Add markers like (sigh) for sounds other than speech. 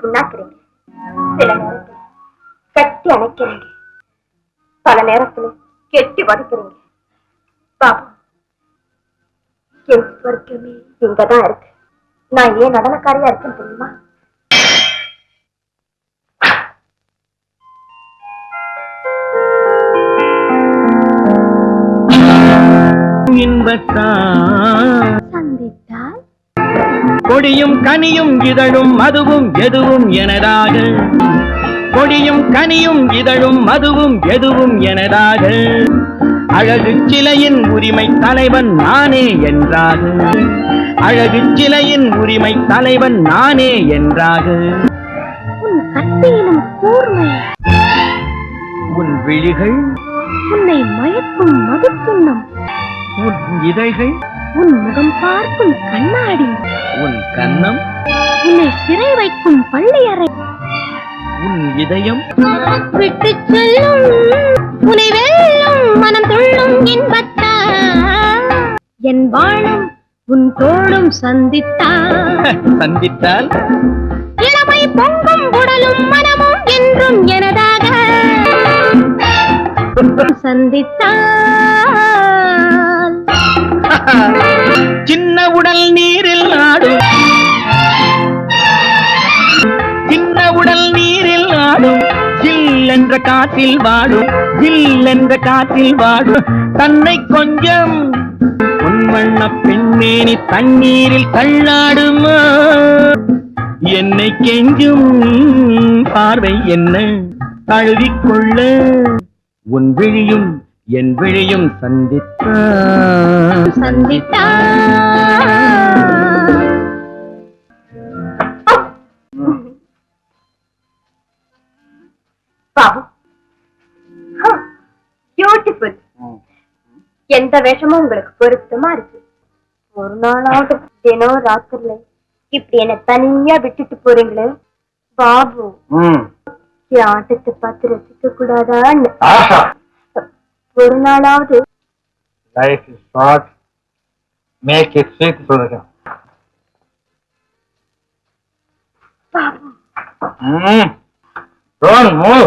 புண்ணாக்குறீங்க. சில நேரத்துல கட்டி அணைக்கிறீங்க. பல நேரத்துல கெட்டி வதக்குறீங்க பாபா என் சொர்க்கமே இங்கதான் இருக்கு. நான் ஏன் நடனக்காரியா இருக்கேன் தெரியுமா? இன்பத்தான் கொடியும் கனியும் இதழும் மதுவும் எதுவும் எனதாக கொடியும் கனியும் இதழும் மதுவும் எதுவும் எனதாக அழகு சிலையின் உரிமை தலைவன் நானே என்றாக அழகு சிலையின் உரிமை தலைவன் நானே என்றாக உன் கத்தியிலும் கூர்மை. உன் விழிகள். உன்னை மயக்கும் மதுக்கிண்ணம் உன் இதழ்கள். உன் முகம் பார்க்கும் கண்ணாடி. கன்னம் உன்னை சிறை வைக்கும் பள்ளியறை. உன் இதயம். விட்டு செல்லும் உனை வெல்லும் மனம் துள்ளும் இன்பத்தா. என் வாழும் உன் தோளும் சந்தித்தா. சந்தித்தால்? இளமை பொங்கும் உடலும் மனமும் என்றும் எனதாக. சந்தித்தால். (laughs) சின்ன உடல் நீரில் வாழும். ஜில்லென்ற காற்றில் வாழும். ஜில்லென்ற காற்றில் வாழும். தன்னை கொஞ்சம் பொன்வண்ண பெண்மேனி தண்ணீரில் தள்ளாடுமா? என்னை கெஞ்சும் பார்வை என்ன? தழுவிக்கொள்ள உன் விழியும் என் விழியும் சந்தித்தான் சந்தித்தால் பாபு. பியூட்டிஃபுல் எந்த வேஷமும் உங்களுக்கு பொருத்தமா இருக்கு. ஒரு நாளாவது தினம் ராத்திரில இப்படி என்ன தனியா விட்டுட்டு போறீங்களே? பாபு. என் ஆட்டத்தை பார்த்து ரசிக்க கூடாதான்னு. ஒரு நாளாவது life is short make it sweet சொல்லுங்க. பாபு. ம். Don't move